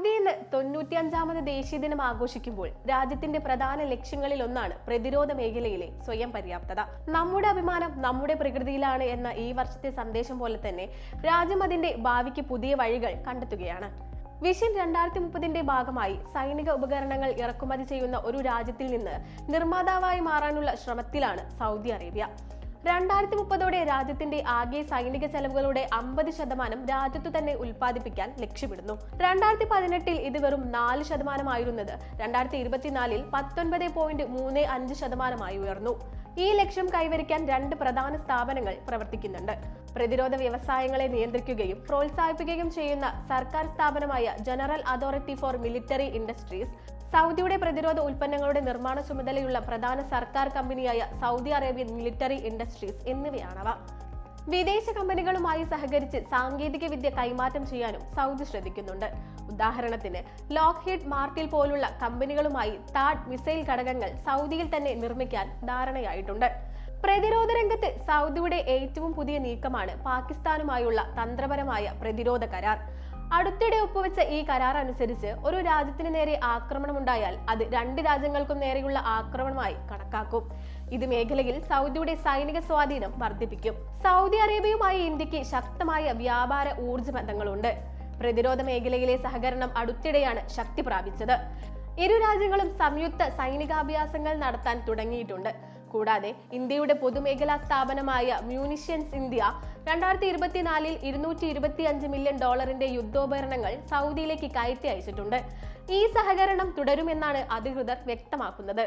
Saudi ഇന്ന് തൊണ്ണൂറ്റിയഞ്ചാമത് ദേശീയ ദിനം ആഘോഷിക്കുമ്പോൾ രാജ്യത്തിന്റെ പ്രധാന ലക്ഷ്യങ്ങളിൽ ഒന്നാണ് പ്രതിരോധ മേഖലയിലെ സ്വയം പര്യാപ്തത. നമ്മുടെ അഭിമാനം നമ്മുടെ പ്രകൃതിയിലാണ് എന്ന ഈ വർഷത്തെ സന്ദേശം പോലെ തന്നെ രാജ്യം അതിന്റെ ഭാവിക്ക് പുതിയ വഴികൾ കണ്ടെത്തുകയാണ്. വിഷൻ രണ്ടായിരത്തി മുപ്പതിന്റെ ഭാഗമായി സൈനിക ഉപകരണങ്ങൾ ഇറക്കുമതി ചെയ്യുന്ന ഒരു രാജ്യത്തിൽ നിന്ന് നിർമ്മാതാവായി മാറാനുള്ള ശ്രമത്തിലാണ് സൗദി അറേബ്യ. രണ്ടായിരത്തി മുപ്പതോടെ രാജ്യത്തിന്റെ ആകെ സൈനിക ചെലവുകളുടെ അമ്പത് ശതമാനം രാജ്യത്തു തന്നെ ഉൽപ്പാദിപ്പിക്കാൻ ലക്ഷ്യമിടുന്നു. രണ്ടായിരത്തി പതിനെട്ടിൽ ഇത് വെറും നാല് ശതമാനമായിരുന്നത്. രണ്ടായിരത്തി ഇരുപത്തിനാലിൽ പത്തൊൻപത് പോയിന്റ് മൂന്ന് അഞ്ച് ശതമാനമായി ഉയർന്നു. ഈ ലക്ഷ്യം കൈവരിക്കാൻ രണ്ട് പ്രധാന സ്ഥാപനങ്ങൾ പ്രവർത്തിക്കുന്നുണ്ട്. പ്രതിരോധ വ്യവസായങ്ങളെ നിയന്ത്രിക്കുകയും പ്രോത്സാഹിപ്പിക്കുകയും ചെയ്യുന്ന സർക്കാർ സ്ഥാപനമായ General Authority for Military Industries സൗദിയുടെ പ്രതിരോധ ഉൽപ്പന്നങ്ങളുടെ നിർമ്മാണ ചുമതലയുള്ള പ്രധാന സർക്കാർ കമ്പനിയായ സൗദി അറേബ്യൻ മിലിറ്ററി ഇൻഡസ്ട്രീസ് എന്നിവയാണവ. വിദേശ കമ്പനികളുമായി സഹകരിച്ച് സാങ്കേതിക വിദ്യ കൈമാറ്റം ചെയ്യാനും സൗദി ശ്രദ്ധിക്കുന്നുണ്ട്. ഉദാഹരണത്തിന് ലോക്ക്ഹീഡ് മാർട്ടിൽ പോലുള്ള കമ്പനികളുമായി താഡ് മിസൈൽ ഘടകങ്ങൾ സൗദിയിൽ തന്നെ നിർമ്മിക്കാൻ ധാരണയായിട്ടുണ്ട്. പ്രതിരോധ രംഗത്ത് സൗദിയുടെ ഏറ്റവും പുതിയ നീക്കമാണ് പാകിസ്ഥാനുമായുള്ള തന്ത്രപരമായ പ്രതിരോധ കരാർ. അടുത്തിടെ ഒപ്പുവെച്ച ഈ കരാർ അനുസരിച്ച് ഒരു രാജ്യത്തിന് നേരെ ആക്രമണമുണ്ടായാൽ അത് രണ്ട് രാജ്യങ്ങൾക്കും നേരെയുള്ള ആക്രമണമായി കണക്കാക്കും. ഇത് മേഖലയിൽ സൗദിയുടെ സൈനിക സ്വാധീനം വർദ്ധിപ്പിക്കും. സൗദി അറേബ്യയുമായി ഇന്ത്യയ്ക്ക് ശക്തമായ വ്യാപാര ഊർജ ബന്ധങ്ങളുണ്ട്. പ്രതിരോധ മേഖലയിലെ സഹകരണം അടുത്തിടെയാണ് ശക്തി പ്രാപിച്ചത്. ഇരു രാജ്യങ്ങളും സംയുക്ത സൈനികാഭ്യാസങ്ങൾ നടത്താൻ തുടങ്ങിയിട്ടുണ്ട്. കൂടാതെ ഇന്ത്യയുടെ പൊതുമേഖലാ സ്ഥാപനമായ മ്യൂണിഷ്യൻസ് ഇന്ത്യ രണ്ടായിരത്തി ഇരുപത്തിനാലിൽ ഇരുന്നൂറ്റി ഇരുപത്തി അഞ്ച് മില്യൺ ഡോളറിന്റെ യുദ്ധോപകരണങ്ങൾ സൗദിയിലേക്ക് കയറ്റി അയച്ചിട്ടുണ്ട്. ഈ സഹകരണം തുടരുമെന്നാണ് അധികൃതർ വ്യക്തമാക്കുന്നത്.